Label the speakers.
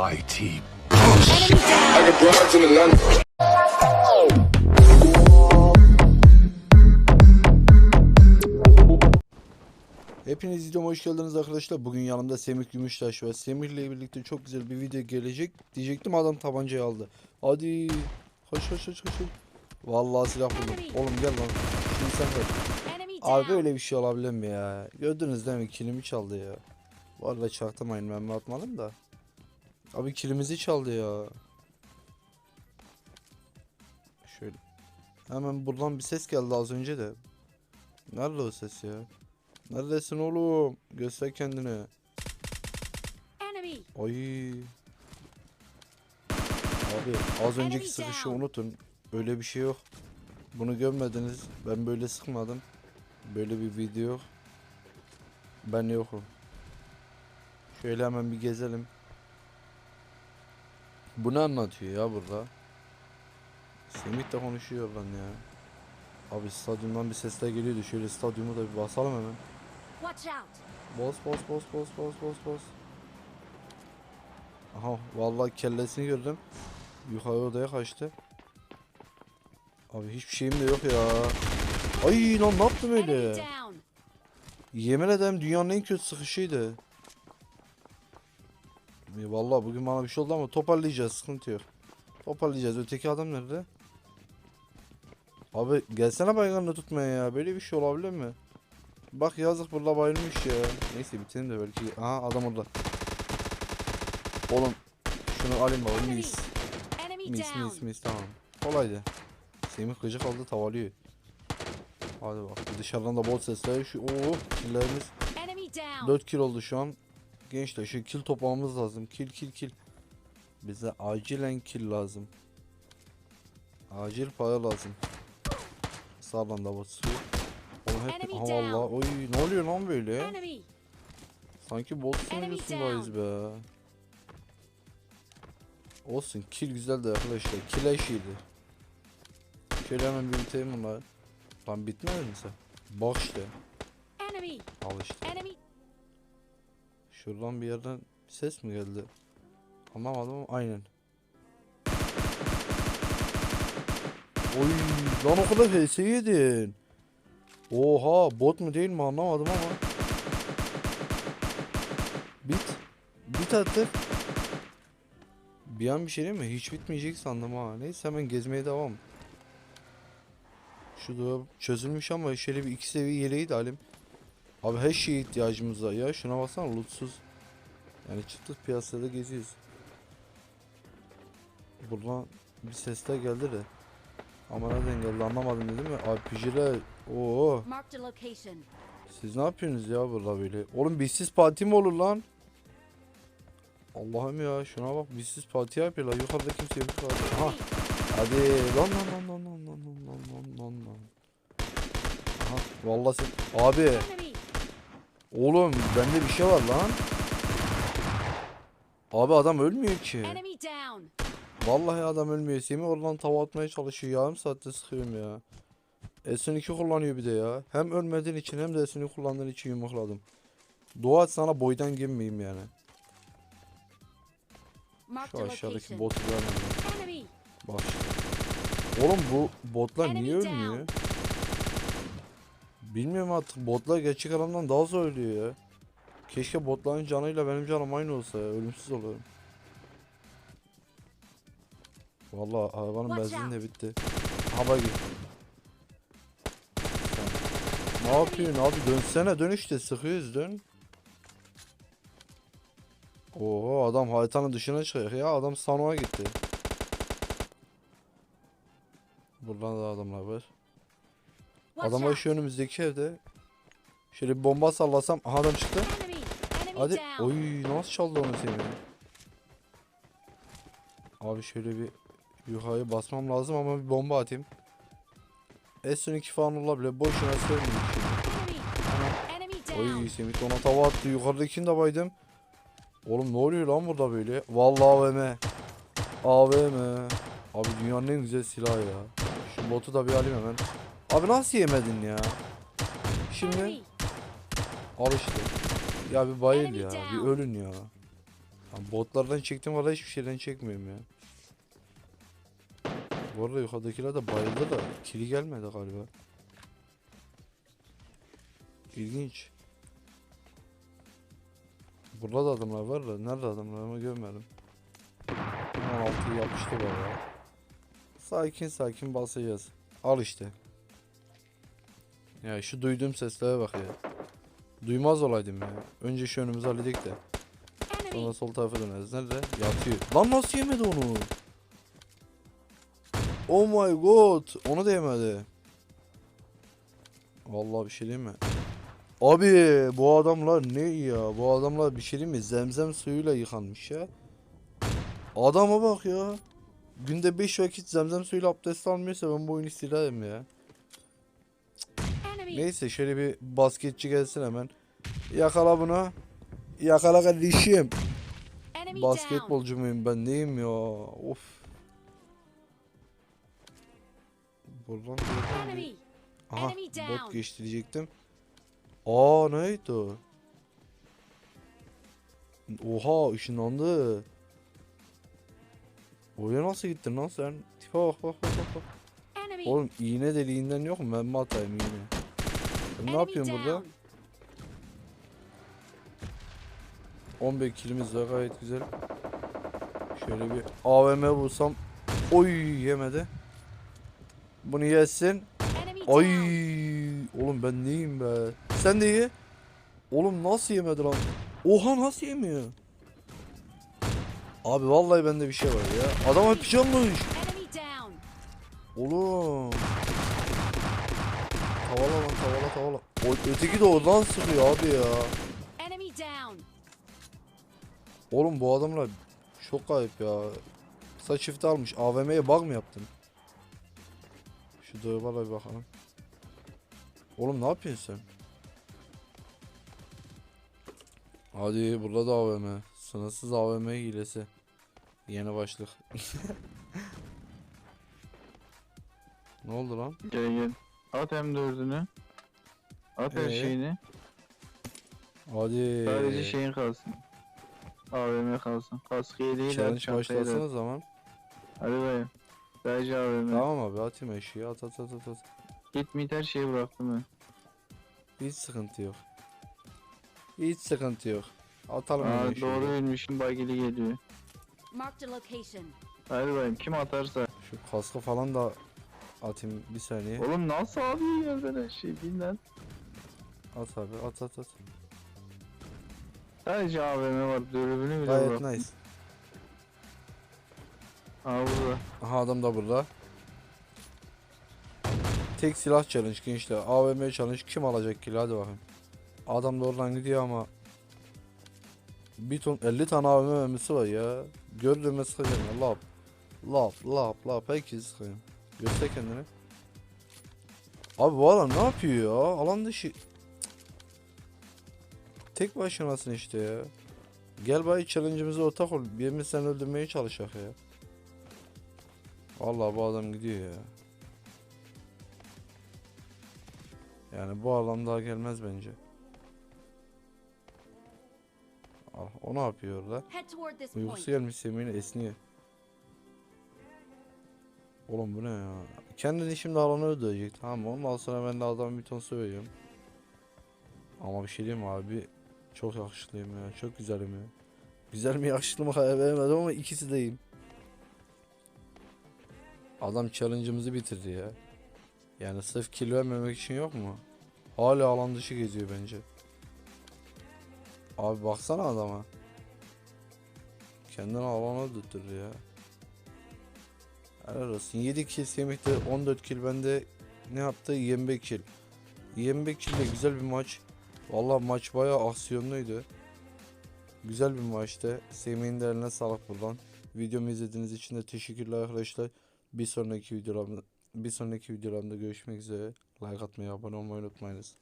Speaker 1: mighty
Speaker 2: Atlanta.
Speaker 3: Hepiniz videoma hoş geldiniz arkadaşlar. Bugün yanımda Semih Gümüştaş var. Semih ile birlikte çok güzel bir video gelecek. Diyecektim adam tabancayı aldı. Hadi. Koş koş koş koş. Vallahi silah buldum. Oğlum gel lan. Şimdi sen kaç. Abi böyle bir şey olabilir mi ya? Gördünüz değil mi? Kilimi çaldı ya. Bu arada çaktırmayın ben mi atmadım da. Abi kilimizi çaldı ya. Şöyle. Hemen buradan bir ses geldi az önce de. Nerede o ses ya? Neredesin oğlum? Göster kendini. Ay. Abi az önceki sıkışı unutun. Öyle bir şey yok. Bunu görmediniz. Ben böyle sıkmadım. Böyle bir video yok. Ben yokum. Şöyle hemen bir gezelim. Bu ne anlatıyor ya burada? Semih de konuşuyor lan ya. Abi stadyumdan bir sesler geliyordu. Şöyle stadyumu da bir basalım hemen.
Speaker 4: Watch out.
Speaker 3: Bos bos bos bos bos bos bos. Aha vallahi kellesini gördüm. Yukarı odaya kaçtı. Abi hiçbir şeyim de yok ya. Ay lan ne yaptım öyle? Yemin ederim dünyanın en kötü sıkışıydı. E, Vallahi bugün bana bir şey oldu ama toparlayacağız sıkıntı yok. Toparlayacağız. Öteki adam nerede? Abi gelsene bayganını tutmaya ya. Böyle bir şey olabilir mi? Bak yazık burada bayılmış ya. Neyse bitirin de belki. Aha adam orada. Oğlum şunu alayım baba mis. Mis mis mis tamam. Kolaydı. Semih gıcık aldı tavalıyor. Hadi bak dışarıdan da bot sesler. Şu oo killerimiz
Speaker 4: Enemy down.
Speaker 3: 4 kill oldu şu an. Gençler şu kill toplamamız lazım. Kill kill kill. Bize acilen kill lazım. Acil para lazım. Sağdan da basıyor. Oğlum hep ha valla oy ne oluyor lan böyle? Sanki bot sunucusundayız be. Olsun kill güzeldi arkadaşlar. Kill eşiydi. Şöyle hemen bir bitelim bunları. Lan bitmedi mi sen? Bak işte. Al işte. Şuradan bir yerden ses mi geldi? Anlamadım ama aynen. Oy lan o kadar HS. Oha bot mu değil mi anlamadım ama. Bit. Bit attık. Bir an bir şey değil mi? Hiç bitmeyecek sandım ha. Neyse hemen gezmeye devam. Şu dolap çözülmüş ama şöyle bir iki seviye de alayım. Abi her şeye ihtiyacımız var ya. Şuna baksana lootsuz. Yani çıktık piyasada geziyoruz. Buradan bir sesler geldi de. Ama nereden geldi anlamadım dedim ya. RPG'ler. Oo. Siz ne yapıyorsunuz ya burada böyle? Oğlum bizsiz parti mi olur lan? Allah'ım ya şuna bak bizsiz parti yapıyorlar. Yukarıda kimse yok.
Speaker 4: Enemy.
Speaker 3: Hadi lan lan lan lan lan lan lan lan lan lan. Aha vallahi sen abi. Oğlum bende bir şey var lan. Abi adam ölmüyor ki. Vallahi adam ölmüyor. Semih oradan tava atmaya çalışıyor. Yarım saatte sıkıyorum ya. S12 kullanıyor bir de ya. Hem ölmediğin için hem de S12 kullandığın için yumrukladım. Dua et sana boydan girmeyeyim yani. Şu aşağıdaki botu görmedim. Bak. Oğlum bu botlar niye ölmüyor? Bilmiyorum artık botlar gerçek adamdan daha zor ölüyor ya. Keşke botların canıyla benim canım aynı olsa ya. Ölümsüz olurum. Vallahi arabanın benzini de bitti. Ha bak. Ne yapıyorsun abi dönsene dön işte sıkıyoruz dön. Oho adam haritanın dışına çıkıyor ya adam Sano'a gitti. Buradan da adamlar var.
Speaker 4: Out.
Speaker 3: şu önümüzdeki evde. Şöyle bir bomba sallasam aha adam çıktı. Hadi. Oy nasıl çaldı onu seni? Abi şöyle bir yukarıya basmam lazım ama bir bomba atayım. S12 falan olabilir. Boşuna söylemeyin. Oy Semih ona tava attı. Yukarıdakini de baydım. Oğlum ne oluyor lan burada böyle? Vallahi AVM. AVM. Abi dünyanın en güzel silahı ya. Şu botu da bir alayım hemen. Abi nasıl yemedin ya? Şimdi al işte. Ya bir bayıl ya. Bir ölün ya. Botlardan çektim valla hiçbir şeyden çekmiyorum ya. Bu arada yukarıdakiler de bayıldı da kili gelmedi galiba. İlginç. Burada da adamlar var da nerede adamlar ama görmedim. 16'yı yapıştı baba. Sakin sakin basacağız. Al işte. Ya şu duyduğum seslere bak ya. Duymaz olaydım ya. Önce şu önümüzü halledik de. Sonra sol tarafa döneriz. Nerede? Yatıyor. Lan nasıl yemedi onu? Oh my god. Onu da yemedi. Vallahi bir şey diyeyim mi? Abi bu adamlar ne ya? Bu adamlar bir şey diyeyim mi? Zemzem suyuyla yıkanmış ya. Adama bak ya. Günde 5 vakit zemzem suyuyla abdest almıyorsa ben bu oyunu silerim ya. Neyse şöyle bir basketçi gelsin hemen. Yakala bunu. Yakala kardeşim. Basketbolcu muyum ben neyim ya? Of. Buradan. Aha bot
Speaker 4: down.
Speaker 3: geçti diyecektim. Aa neydi o? Oha ışınlandı. Oraya nasıl gittin lan sen? Tipe bak bak bak bak. Oğlum iğne deliğinden yok mu? Ben mi atayım iğne? Sen ne yapıyorsun burada?
Speaker 4: down.
Speaker 3: 11 kilimiz var gayet güzel. Şöyle bir AVM bulsam. Oy yemedi. Bunu yesin. Ay oğlum ben neyim be? Sen de ye. Oğlum nasıl yemedi lan? Oha nasıl yemiyor? Abi vallahi bende bir şey var ya. Adam.
Speaker 4: Enemy down.
Speaker 3: Oğlum. Tavala lan tavala tavala. O, öteki de oradan sıkıyor abi ya.
Speaker 4: Enemy down.
Speaker 3: Oğlum bu adamlar çok kayıp ya. Kısa çift almış. AVM'ye bug mı yaptın? Şu dövbala bir bakalım. Oğlum ne yapıyorsun sen? Hadi burada da AVM. Sınırsız AVM hilesi. Yeni başlık. ne oldu lan?
Speaker 1: Gel gel. At M4'ünü. At her
Speaker 3: Ee?
Speaker 1: şeyini.
Speaker 3: Hadi.
Speaker 1: Sadece şeyin kalsın. AVM kalsın. Kaskı yeleği de
Speaker 3: Challenge
Speaker 1: çantayı da.
Speaker 3: başlasın o zaman.
Speaker 1: Hadi bayım. Sadece AVM.
Speaker 3: Tamam abi atayım eşeği at at at at. at.
Speaker 1: Git mit her şeyi bıraktım ben.
Speaker 3: Hiç sıkıntı yok. Hiç sıkıntı yok. Atalım
Speaker 1: Aa,
Speaker 3: hemen
Speaker 1: doğru bilmişim bagili geliyor.
Speaker 4: Marked a location.
Speaker 1: Hadi bayım kim atarsa.
Speaker 3: Şu kaskı falan da atayım bir saniye.
Speaker 1: Oğlum nasıl abi yerden her şey bin lan.
Speaker 3: At abi at at at.
Speaker 1: Sadece AVM var. Dürbünü bile
Speaker 3: Gayet nice.
Speaker 1: Aa burada.
Speaker 3: Aha adam da burada. Tek silah challenge gençler. AVM challenge kim alacak ki hadi bakayım. Adam da oradan gidiyor ama bir ton 50 tane AVM mermisi var ya. Gördüğüme sıkacağım ya. Lap. Lap lap lap. Herkes sıkayım. Göster kendini. Abi bu adam ne yapıyor ya? Alan dışı. Tek başınasın işte ya. Gel bay challenge'ımıza ortak ol. Birimiz seni öldürmeye çalışacak ya. Vallahi bu adam gidiyor ya. Yani bu adam daha gelmez bence. Ah, o ne yapıyor orada? Uykusu gelmiş Semih'in esniyor. Oğlum bu ne ya? Kendini şimdi alanı ödeyecek tamam mı? Ondan sonra ben de adamı bir ton söylüyorum. Ama bir şey diyeyim abi? Çok yakışıklıyım ya. Çok güzelim ya. Güzel mi yakışıklı mı karar veremedim ama ikisi deyim. Adam challenge'ımızı bitirdi ya. Yani sırf kill vermemek için yok mu? Hala alan dışı geziyor bence. Abi baksana adama. Kendini alana tutturdu ya. Helal olsun. 7 kill Semih'te 14 kill bende ne yaptı? 25 kill. 25 kill de güzel bir maç. Vallahi maç bayağı aksiyonluydu. Güzel bir maçtı. Semih'in de eline sağlık buradan. Videomu izlediğiniz için de teşekkürler arkadaşlar. Bir sonraki videolarımda bir sonraki videolarımda görüşmek üzere. Like atmayı, abone olmayı unutmayınız.